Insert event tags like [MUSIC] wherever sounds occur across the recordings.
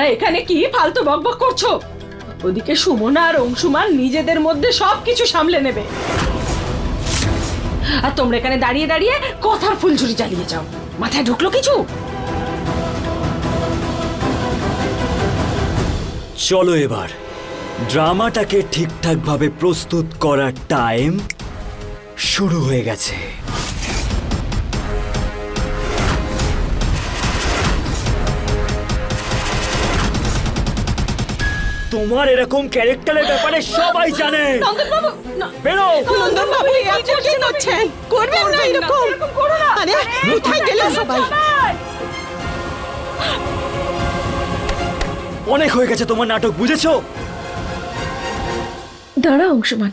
তোমরা এখানে কি ফালতু বকবক করছ? ওদিকে সুমনা আর অংশুমান নিজেদের মধ্যে সবকিছু সামলে নেবে। আর তোমরা এখানে দাঁড়িয়ে দাঁড়িয়ে কথার ফুলঝুরি চালিয়ে যাও। মাথায় ঢুকলো কিছু? চলো এবার। ড্রামাটাকে ঠিকঠাকভাবে প্রস্তুত করার টাইম শুরু হয়ে গেছে। তোমার এরকম ক্যারেক্টারের ব্যাপারে সবাই জানে। বেরো। নন্দন বাবু এই করছেন করবেন না এরকম। আরে কোথায় গেল সবাই? অনেক হয়ে গেছে তোমার নাটক বুঝেছ? দাঁড়া অংশমান।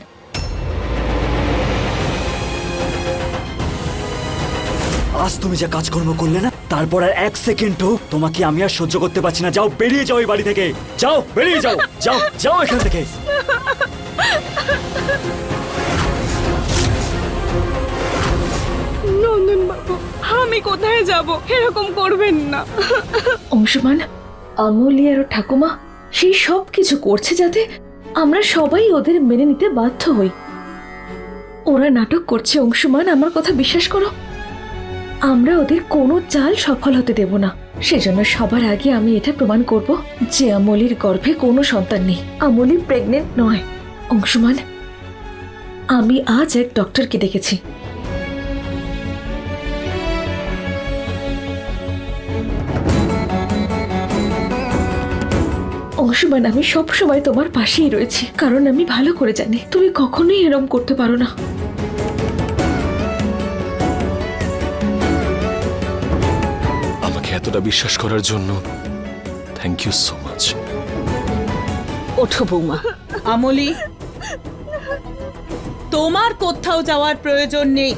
আজ তুমি যা কাজকর্ম করলে না তারপর আর এক সেকেন্ডও তোমাকে আমি আর সহ্য করতে পারছি না। যাও বেরিয়ে যাও এই বাড়ি থেকে। যাও বেরিয়ে যাও যাও যাও এখান থেকে। নন্দন বাবু আমি কোথায় যাব? এরকম করবেন না। অংশমান আমলি আর ঠাকুমা সেই সব কিছু করছে যাতে আমরা সবাই ওদের মেনে নিতে বাধ্য হই। ওরা নাটক করছে অংশমান আমার কথা বিশ্বাস করো। আমরা ওদের কোনো চাল সফল হতে দেব না। সেজন্য সবার আগে আমি এটা প্রমাণ করব যে আমলির গর্ভে কোনো সন্তান নেই। আমলি প্রেগনেন্ট নয়। অংশমান, আমি আজ এক ডক্টরকে দেখেছি। অংশমান, আমি সব সময় তোমার পাশেই রয়েছি, কারণ আমি ভালো করে জানি, তুমি কখনোই এরম করতে পারো না। এতটা বিশ্বাস করার জন্য থ্যাংক ইউ সো মাচ। ওঠো বৌমা। আমলি তোমার কোথাও যাওয়ার প্রয়োজন নেই।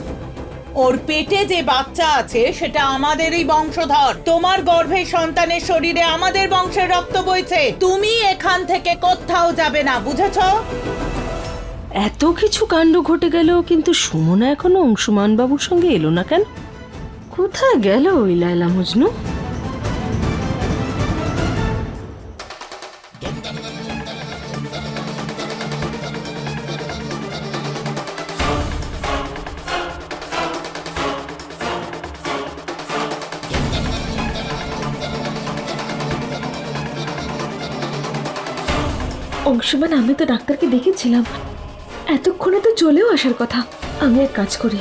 ওর পেটে যে বাচ্চা আছে সেটা আমাদেরই বংশধর। তোমার গর্ভে সন্তানের শরীরে আমাদের বংশের রক্ত বইছে। তুমি এখান থেকে কোথাও যাবে না বুঝেছ? এত কিছু কাণ্ড ঘটে গেল কিন্তু সুমনা এখনও অংশুমান বাবুর সঙ্গে এলো না কেন? কোথায় গেল ওই লায়লা মজনু? অংশমান, আমি তো ডাক্তারকে দেখেছিলাম। এতক্ষণে তো চলেও আসার কথা। আমি এক কাজ করি।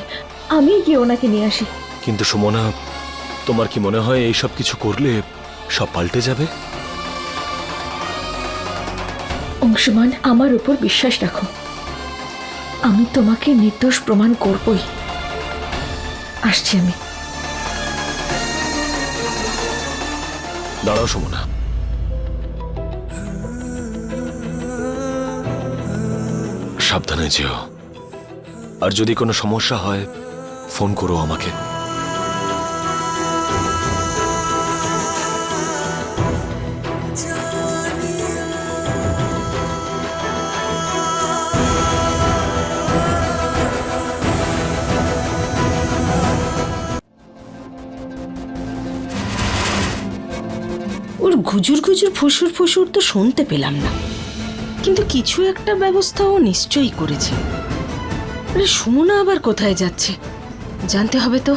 আমি গিয়ে ওনাকে নিয়ে আসি। কিন্তু সুমনা তোমার কি মনে হয় এই সব কিছু করলে সব পাল্টে যাবে? অংশমান আমার উপর বিশ্বাস রাখো। আমি তোমাকে নির্দোষ প্রমাণ করবই। আসছি আমি। দাঁড়াও সুমনা। সাবধানে যেও। আর যদি কোনো সমস্যা হয় ফোন করো আমাকে। ওর ঘুজুর ঘুজুর ফুসুর ফুসুর তো শুনতে পেলাম না। কিন্তু কিছু একটা ব্যবস্থা ও নিশ্চয়ই করেছে। আরে সুমনা আবার কোথায় যাচ্ছে? জানতে হবে তো।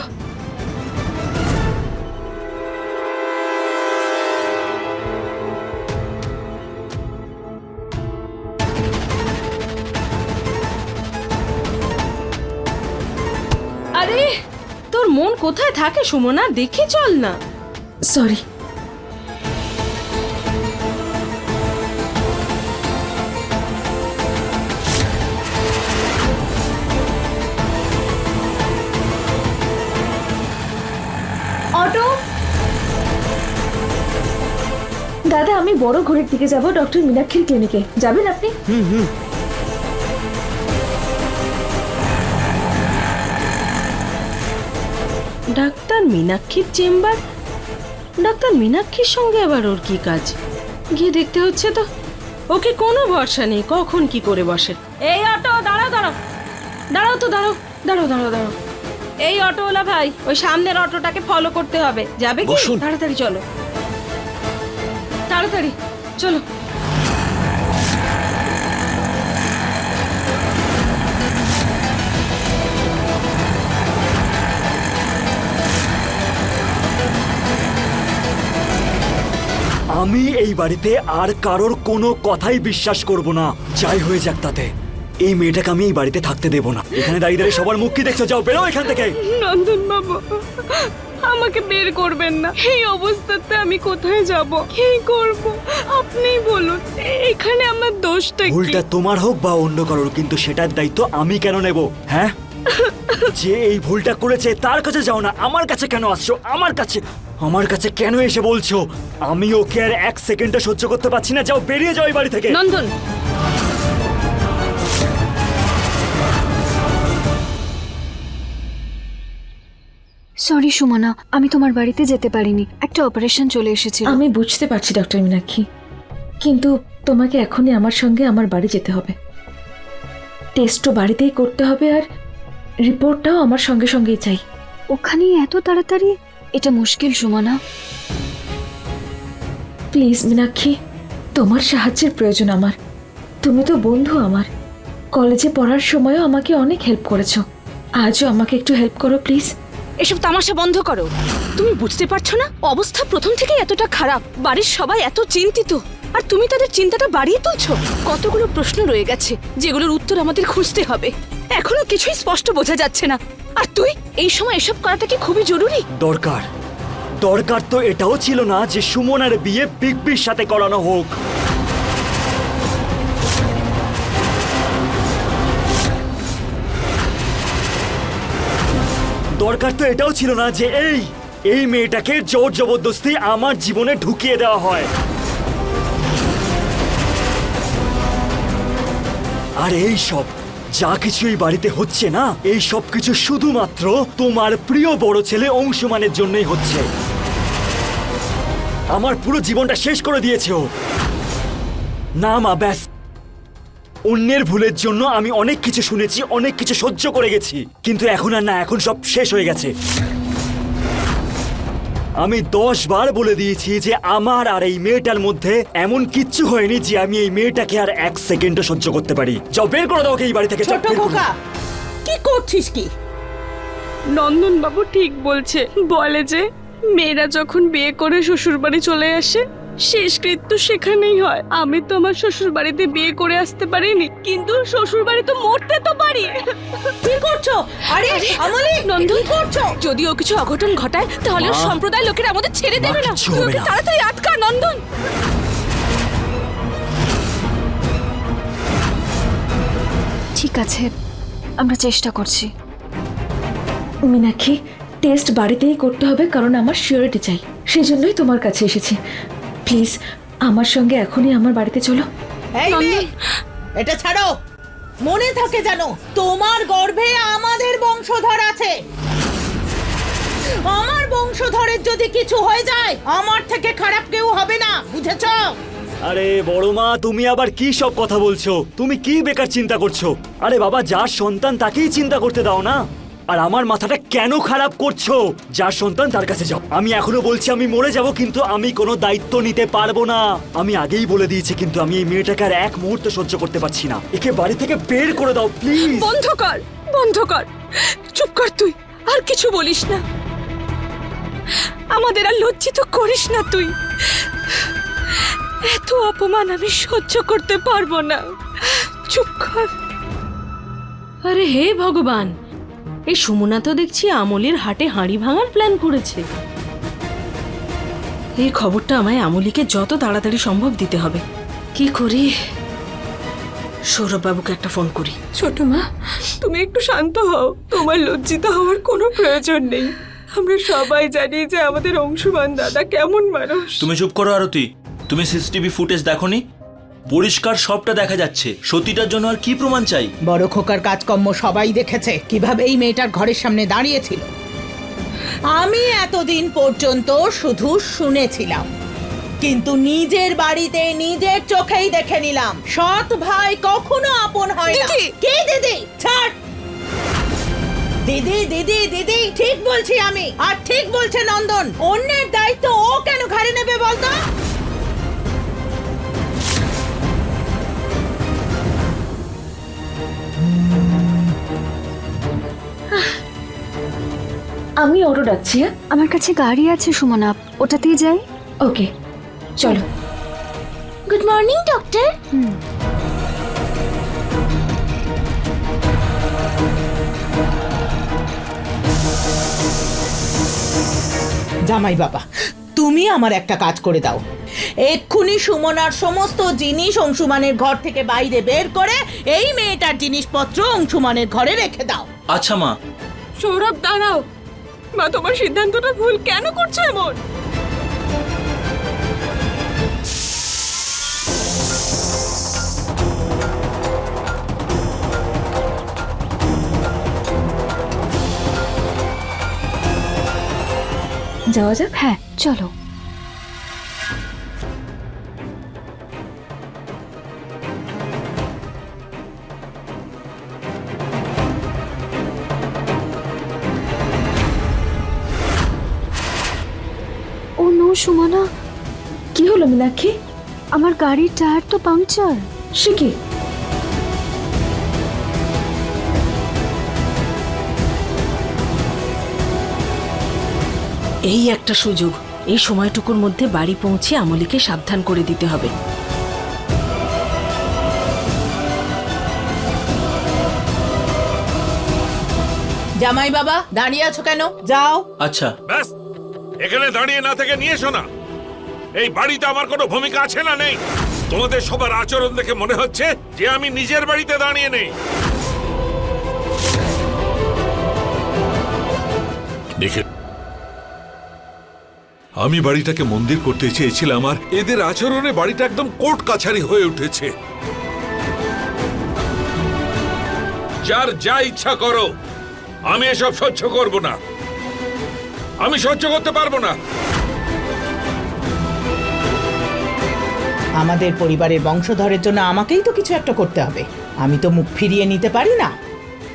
আরে, তোর মন কোথায় থাকে সুমনা? দেখে চল না। সরি বড় ঘড়ির দিকে যাব ডক্টর মীনাক্ষীর ক্লিনিকে। যাবেন আপনি? ডাক্তার মীনাক্ষীর চেম্বার? ডাক্তার মীনাক্ষীর সঙ্গে আবার ওর কি কাজ? গিয়ে দেখতে হচ্ছে তো। ওকে কোনো ভরসা নেই কখন কি করে বসে? এই অটো দাঁড়াও দাঁড়াও। দাঁড়াও তো দাঁড়াও দাঁড়াও দাঁড়াও দাঁড়াও। এই অটোওয়ালা ভাই ওই সামনের অটোটাকে ফলো করতে হবে। যাবে কি? তাড়াতাড়ি চলো। তাড়াতাড়ি চলো। আমি এই বাড়িতে আর কারোর কোনো কথাই বিশ্বাস করব না। যাই হয়ে যাক তাতে। এই মেয়েটাকে আমি এই বাড়িতে থাকতে দেব না। এখানে দাঁড়িয়ে দাঁড়িয়ে সবার মুখ কি দেখছ? যাও বেরো এখান থেকে। নন্দন বাবু আমাকে বের করবেন না। এই অবস্থাতে আমি কোথায় যাব? কি করব? আপনিই বলুন এখানে আমার দোষটা কি? ভুলটা তোমার হোক বা অন্য কারোর কিন্তু সেটার দায়িত্ব আমি কেন নেব হ্যাঁ? [LAUGHS] যে এই ভুলটা করেছে তার কাছে যাও না আমার কাছে কেন আসছো? আমার কাছে আমার কাছে কেন এসে বলছো? আমি ওকে আর এক সেকেন্ডে সহ্য করতে পারছি না যাও বেরিয়ে যাও এই বাড়ি থেকে। নন্দন সরি সুমনা আমি তোমার বাড়িতে যেতে পারিনি। একটা অপারেশন চলে এসেছিল। আমি বুঝতে পারছি ডক্টর মীনাক্ষী কিন্তু তোমাকে এখনই আমার সঙ্গে আমার বাড়ি যেতে হবে। টেস্টও বাড়িতেই করতে হবে আর রিপোর্টটাও আমার সঙ্গে সঙ্গেই চাই। ওখানে এত তাড়াতাড়ি? এটা মুশকিল সুমনা। প্লিজ মীনাক্ষী তোমার সাহায্যের প্রয়োজন আমার। তুমি তো বন্ধু আমার। কলেজে পড়ার সময়ও আমাকে অনেক হেল্প করেছ। আজও আমাকে একটু হেল্প করো প্লিজ এসব তামাশা বন্ধ করো। তুমি বুঝতে পারছ না? অবস্থা প্রথম থেকেই এতটা খারাপ। বাড়ির সবাই এত চিন্তিত। আর তুমি তাদের চিন্তাটা বাড়িয়ে তুলছো? কতগুলো প্রশ্ন রয়ে গেছে, যেগুলোর উত্তর আমাদের খুঁজতে হবে। এখনও কিছুই স্পষ্ট বোঝা যাচ্ছে না। আর তুই, এই সময় এসব করাটা কি খুবই জরুরি? দরকার। দরকার তো এটাও ছিল না যে সুমনার বিয়ে বিগ বির সাথে করানো হোক। দরকার তো এটাও ছিল না যে এই এই মেয়েটাকে জোর জবরদস্তি আমার জীবনে ঢুকিয়ে দেওয়া হয়। আর এই সব, যা কিছু এই বাড়িতে হচ্ছে না, এই সব কিছু শুধুমাত্র তোমার প্রিয় বড় ছেলে অংশমানের জন্যই হচ্ছে। আমার পুরো জীবনটা শেষ করে দিয়েছে ও। না মা, ব্যাস। অন্যের ভুলের জন্য আমি অনেক কিছু শুনেছি অনেক কিছু সহ্য করে গেছি। কিন্তু এখন আর না এখন সব শেষ হয়ে গেছে। আমি দশ বার বলে দিয়েছি যে আমার আর এই মেয়েটার মধ্যে এমন কিচ্ছু হয়নি যে আমি এই মেয়েটাকে আর এক সেকেন্ডও সহ্য করতে পারি। যাও বের করে দাও ওকে এই বাড়ি থেকে যাও, ছোট বের করে দাও। খোকা কি করছিস কি? নন্দন বাবু ঠিক বলছে বলে যে মেয়েরা যখন বিয়ে করে শ্বশুর বাড়ি চলে আসে শেষকৃত্য সেখানেই হয়। আমি তো আমার শ্বশুর বাড়িতে বিয়ে করে আসতে পারিনি কিন্তু শ্বশুর বাড়ি তো মরতে তো পারি। কি করছ? আরে আমলি নন্দন। করছ? যদি ও কিছু অঘটন ঘটায় তাহলে ওর সম্প্রদায় লোকেরা আমাদের ছেড়ে দেবে না। তুই ওকে না। তাড়াতাড়ি আটকা নন্দন। ঠিক আছে আমরা চেষ্টা করছি। মীনাক্ষী টেস্ট বাড়িতেই করতে হবে কারণ আমার শিওরিটি চাই। সেই জন্যই তোমার কাছে এসেছি। প্লিজ আমার সঙ্গে এখনই আমার বাড়িতে চলো। এই মেয়ে, এটা ছাড়ো। মনে থাকে জানো তোমার গর্ভে আমাদের বংশধর আছে। আমার বংশধরের যদি কিছু হয়ে যায় আমার থেকে খারাপ কেউ হবে না বুঝেছ? আরে বড় মা তুমি আবার কি সব কথা বলছো? তুমি কি বেকার চিন্তা করছ? আরে বাবা যার সন্তান তাকেই চিন্তা করতে দাও না। আর আমার মাথাটা কেন খারাপ করছ? যার সন্তান তার কাছে যাও। আমি এখনও বলছি আমি মরে যাব কিন্তু আমি কোনো দায়িত্ব নিতে পারব না। আমি আগেই বলে দিয়েছি কিন্তু আমি এই মেয়েটাকে আর এক মুহূর্ত সহ্য করতে পারছি না। একে বাড়ি থেকে বের করে দাও প্লিজ। বন্ধ কর বন্ধ কর। চুপ কর তুই আর কিছু বলিস না। আমাদের আর লজ্জিত করিস না তুই। এত অপমান আমি সহ্য করতে পারব না। চুপ কর। আরে হে ভগবান এই সুমনা তো দেখছি আমলির হাটে হাঁড়ি ভাঙার প্ল্যান করেছে। এই খবরটা আমায় আমলিকে যত তাড়াতাড়ি সম্ভব দিতে হবে। কি করি? সৌরভবাবুকে একটা ফোন করি। ছোট মা তুমি একটু শান্ত হও। তোমার লজ্জিত হওয়ার কোনো প্রয়োজন নেই। আমরা সবাই জানি যে আমাদের অংশুমান দাদা কেমন মানুষ। তুমি চুপ করো আরতি। তুমি সিসিটিভি ফুটেজ দেখোনি? পরিষ্কার সবটা দেখা যাচ্ছে। সত্যিটার জন্য আর কি প্রমাণ চাই? বড় খোকার কাজকর্ম সবাই দেখেছে। কীভাবে এই মেয়েটার ঘরের সামনে দাঁড়িয়েছিল? আমি এতদিন পর্যন্ত শুধু শুনেছিলাম। কিন্তু নিজের বাড়িতে নিজের চোখেই দেখে নিলাম। সৎ ভাই কখনো আপন হয় না। দিদি! কে দিদি? ছাড়! দিদি দিদি দিদি ঠিক বলছি আমি। আর ঠিক বলছে নন্দন। অন্যের দায়িত্ব ও কেন ঘাড়ে নেবে বলতো? আমি অটো ডাকছি হ্যাঁ? আমার কাছে গাড়ি আছে সুমনা। ওটাতেই যাই। ওকে চলো। গুড মর্নিং ডক্টর জামাই বাবা তুমি আমার একটা কাজ করে দাও। এক্ষুনি সুমনার সমস্ত জিনিস অংশুমানের ঘর থেকে বাইরে বের করে এই মেয়েটার জিনিসপত্র অংশুমানের ঘরে রেখে দাও। আচ্ছা মা। সৌরভ দাঁড়াও। মা তোমার সিদ্ধান্তটা ভুল। কেন করছ এমন? যাওয়া যাক হ্যাঁ চলো। কি আমার গাড়ির টায়ার তো পাংচার। সে কি? এই একটা সুযোগ। এই সময়টুকুর মধ্যে বাড়ি পৌঁছে আমলিকে সাবধান করে দিতে হবে। জামাই বাবা দাঁড়িয়ে আছো কেন? যাও। আচ্ছা। ব্যাস এখানে দাঁড়িয়ে না থেকে নিয়ে এসো না। এই বাড়িতে আমার কোনো ভূমিকা আছে না নেই? তোমাদের সবার আচরণ দেখে মনে হচ্ছে যে আমি নিজের বাড়িতে দাঁড়িয়ে নেই। দেখে আমি বাড়িটাকে মন্দির করতে চেয়েছিলাম আর এদের আচরণে বাড়িটা একদম কোর্ট কাছারি হয়ে উঠেছে। যার যা ইচ্ছা করো। আমি এসব সহ্য করব না। আমি সহ্য করতে পারব না। আমাদের পরিবারের বংশধরের জন্য আমাকেই তো কিছু একটা করতে হবে। আমি তো মুখ ফিরিয়ে নিতে পারি না।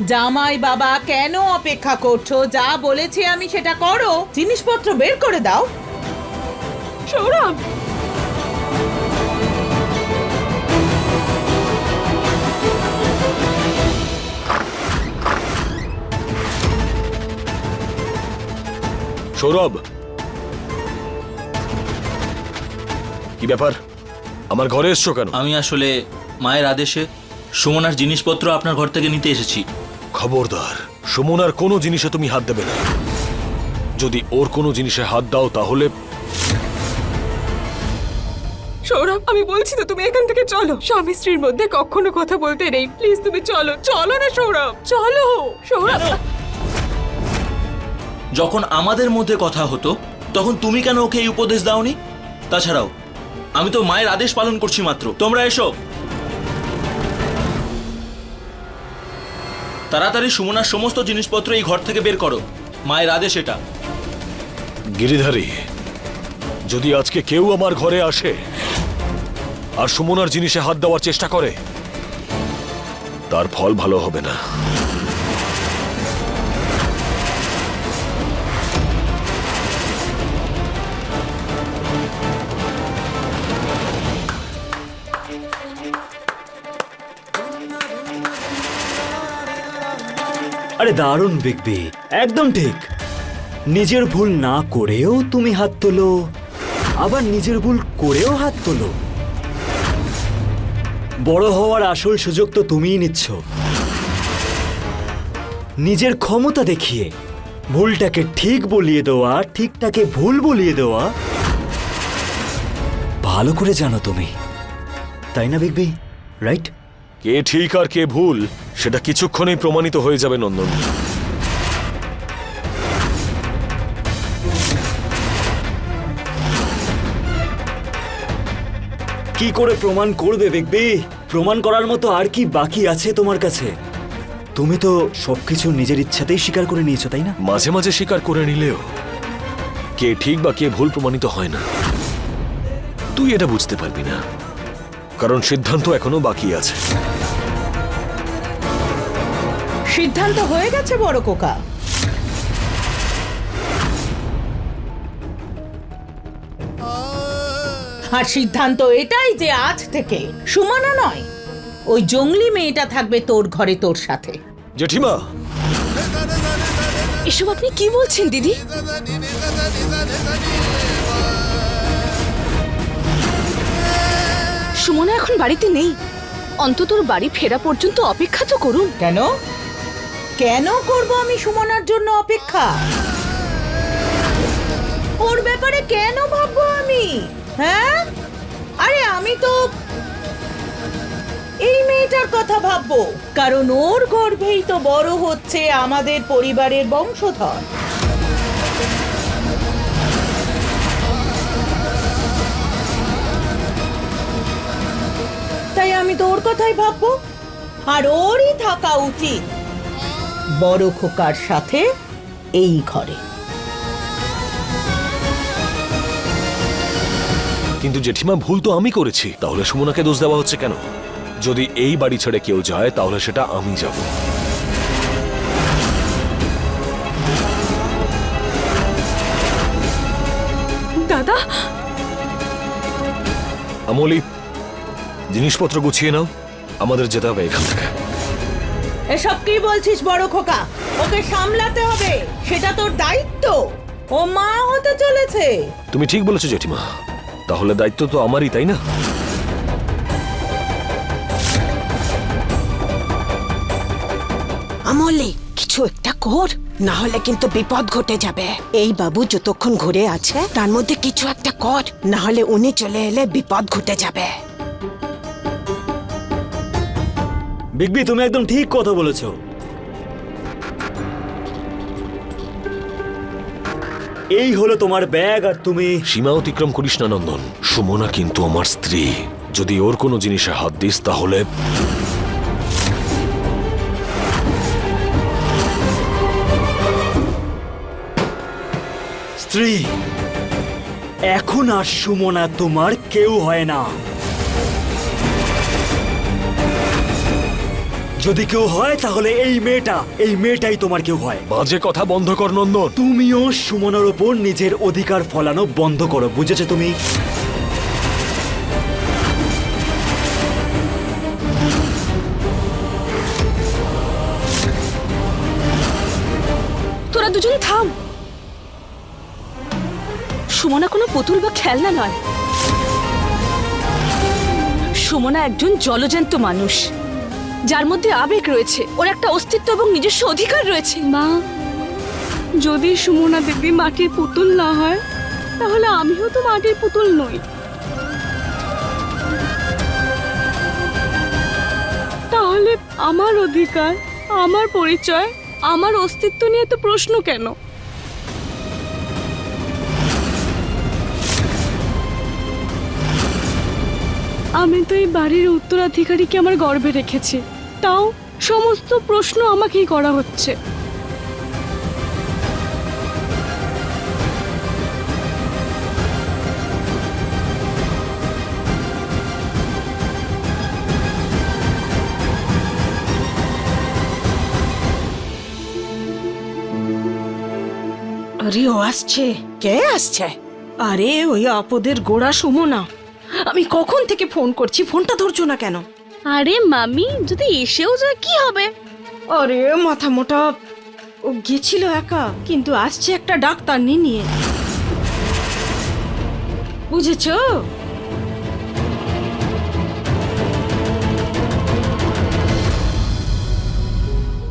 জামাই বাবা কেন অপেক্ষা করছ? যা বলেছি আমি সেটা করো। জিনিসপত্র বের করে দাও। সৌরভ! সৌরভ! কি ব্যাপার? আমার ঘরে এসছো কেন? আমি আসলে মায়ের আদেশে সুমনার জিনিসপত্র আপনার ঘর থেকে নিতে এসেছি। খবরদার সুমনার কোনো জিনিসে তুমি হাত দেবে না। যদি ওর কোনো জিনিসে হাত দাও তাহলে সৌরভ আমি বলছি তো তুমি এখান থেকে চলো। স্বামী স্ত্রীর মধ্যে কখনো কথা বলতে নেই। প্লিজ তুমি চলো। চলো না সৌরভ চলো। সৌরভ! যখন আমাদের মধ্যে কথা হতো তখন তুমি কেন ওকে এই উপদেশ দাওনি? তাছাড়াও আমি তো মায়ের আদেশ পালন করছি মাত্র। তোমরা এসো। তাড়াতাড়ি সুমনার সমস্ত জিনিসপত্র এই ঘর থেকে বের করো। মায়ের আদেশ এটা। গিরিধারী, যদি আজকে কেউ আমার ঘরে আসে আর সুমনার জিনিসে হাত দেওয়ার চেষ্টা করে, তার ফল ভালো হবে না। আরে দারুণ বিগবি একদম ঠিক। নিজের ভুল না করেও তুমি হাত তোলো, আবার নিজের ভুল করেও হাত তোলো। বড় হওয়ার আসল সুযোগ তো তুমিই নিচ্ছ। নিজের ক্ষমতা দেখিয়ে, ভুলটাকে ঠিক বলিয়ে দেওয়া, ঠিকটাকে ভুল বলিয়ে দেওয়া, ভালো করে জানো তুমি। তাই না বিগবি রাইট? কে ঠিক আর কে ভুল? সেটা কিছুক্ষণেই প্রমাণিত হয়ে যাবে নন্দন। কি করে প্রমাণ করবে বিগবি প্রমাণ করার মতো আর কি বাকি আছে তোমার কাছে? তুমি তো সবকিছু নিজের ইচ্ছাতেই স্বীকার করে নিয়েছো তাই না? মাঝে মাঝে স্বীকার করে নিলেও কে ঠিক বা কে ভুল প্রমাণিত হয় না। তুই এটা বুঝতে পারবি না কারণ সিদ্ধান্ত এখনও বাকি আছে। সিদ্ধান্ত হয়ে গেছে বড় কোকা। আর সিদ্ধান্ত এটাই যে আজ থেকে। সুমানা নয় ওই জঙ্গলি মেয়েটা থাকবে তোর ঘরে তোর সাথে। জেঠিমা! এসব আপনি কি বলছেন দিদি? সুমনা এখন বাড়িতে নেই। অন্তত বাড়ি ফেরা পর্যন্ত অপেক্ষা তো করুন। কেন? কেন করব আমি সুমনার জন্য অপেক্ষা? ওর ব্যাপারে কেন ভাববো আমি? হ্যাঁ? আরে আমি তো এই মেয়েটার কথা ভাববো। কারণ ওর গর্ভেই তো বড় হচ্ছে আমাদের পরিবারের বংশধর। তাই আমি তো ওর কথাই ভাববো। আর ওরই থাকা উচিত। বড় খোকার সাথে এই ঘরে। কিন্তু জেঠিমা ভুল তো আমি করেছি। তাহলে সুমনাকে দোষ দেওয়া হচ্ছে কেন? যদি এই বাড়ি ছেড়ে কেউ যায় তাহলে সেটা আমি যাব। দাদা? আমলি জিনিসপত্র গুছিয়ে নাও। আমাদের যেতে হবে এখান থেকে। এসব কি বলছিস বড় খোকা। ওকে সামলাতে হবে সেটা তোর দায়িত্ব। ও মা হতে চলেছে। তুমি ঠিক বলেছ জেঠিমা। তাহলে দায়িত্ব তো আমারই তাই না? আমলে কিছু একটা কর না হলে কিন্তু বিপদ ঘটে যাবে। এই বাবু যতক্ষণ ঘুরে আছে তার মধ্যে কিছু একটা কর না হলে উনি চলে এলে বিপদ ঘটে যাবে। বিগবি তুমি একদম ঠিক কথা বলেছ। এই হলো তোমার ব্যাগ আর তুমি সীমা অতিক্রম করিস না নন্দন। সুমনা কিন্তু আমার স্ত্রী। যদি ওর কোনো জিনিসে হাত দিস তাহলে স্ত্রী এখন আর সুমনা তোমার কেউ হয় না। যদি কেউ হয় তাহলে এই মেয়েটা এই মেয়েটাই তোমার কেউ হয়। বাজে কথা বন্ধ কর নন্দন। তুমিও সুমনার ওপর নিজের অধিকার ফলানো বন্ধ করো বুঝেছ তুমি? তোরা দুজন থাম। সুমনা কোনো পুতুল বা খেলনা নয়। সুমনা একজন জলজ্যান্ত মানুষ। যার মধ্যে আবেগ রয়েছে। ওর একটা অস্তিত্ব এবং নিজস্ব অধিকার রয়েছে। মা, যদি সুমনা দেবী মাটির পুতুল না হয়, তাহলে আমিও তো মাটির পুতুল নই। তাহলে আমার অধিকার, আমার পরিচয়, আমার অস্তিত্ব নিয়ে তো প্রশ্ন কেন? আমি তো এই বাড়ির উত্তরাধিকারীকে আমার গর্বে রেখেছি। তাও সমস্ত প্রশ্ন আমাকেই করা হচ্ছে। আরে ও আসছে। কে আসছে? আরে ওই আপদের গোড়া সুমনা। আমি কখন থেকে ফোন করছি? ফোনটা ধরছো না কেন? আরে মামি যদি এসেও যায় কি হবে? আরে মাথা মোটা। ও গেছিল একা কিন্তু আসছে একটা ডাক্তার নিয়ে নিয়ে। বুঝেছ?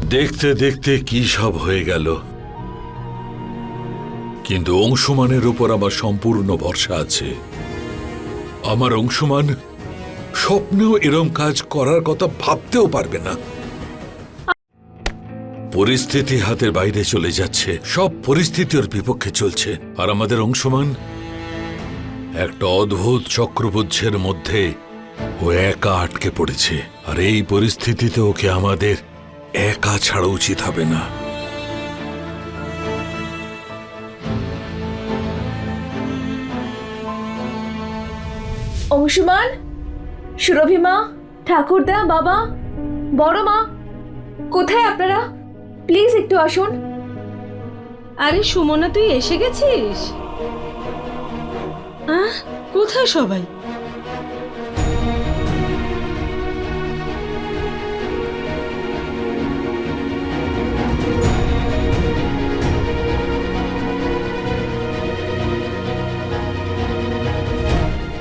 দেখতে দেখতে কি সব হয়ে গেল। কিন্তু অংশমানের উপর আমার সম্পূর্ণ ভরসা আছে। আমার অংশমান স্বপ্নেও এরম কাজ করার কথা ভাবতেও পারবে না। পরিস্থিতি হাতের বাইরে চলে যাচ্ছে। সব পরিস্থিতি ওর বিপক্ষে চলছে। আর আমাদের অংশমান একটা অদ্ভুত চক্রবুদ্ধের মধ্যে ও একা আটকে পড়েছে। আর এই পরিস্থিতিতে ওকে আমাদের একা ছাড়া উচিত হবে না। অংশুমান? সুরভিমা ঠাকুরদা বাবা বড় মা কোথায় আপনারা? প্লিজ একটু আসুন। আরে সুমনা তুই এসে গেছিস? কোথায় সবাই?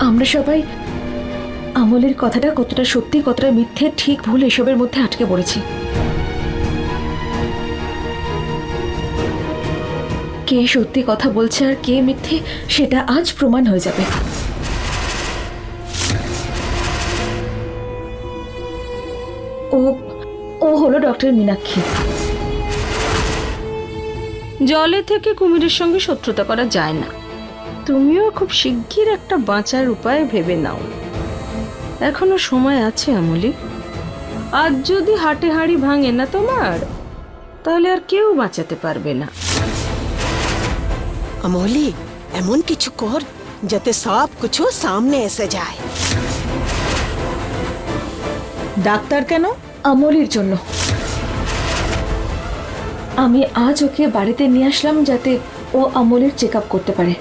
আমরা সবাই আমলের কথাটা কতটা সত্যি, কতটা মিথ্যে, ঠিক ভুল এসবের মধ্যে আটকে পড়েছি। কে সত্যি কথা বলছে আর কে মিথ্যে, সেটা আজ প্রমাণ হয়ে যাবে। ও ও হলো ডক্টর মীনাক্ষী। জলে থেকে কুমিরের সঙ্গে শত্রুতা করা যায় না। তুমিও খুব শিগগির একটা বাঁচার উপায় ভেবে নাও। এখনও সময় আছে আমলি? আজ যদি হাটে হাড়ি ভাঙে না তোমার তাহলে আর কেউ বাঁচাতে পারবে না। অমলি এমন কিছু কর যাতে সব কিছু সামনে এসে যায়। ডাক্তার কেন? আমলির জন্য। আমি আজ ওকে বাড়িতে নিয়ে আসলাম যাতে ও আমলের চেক আপ করতে পারে।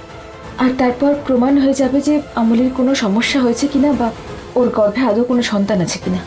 আর তারপর প্রমাণ হয়ে যাবে যে আমলের কোনো সমস্যা হয়েছে কিনা বা ওর গর্ভে আদৌ কোনো সন্তান আছে কিনা?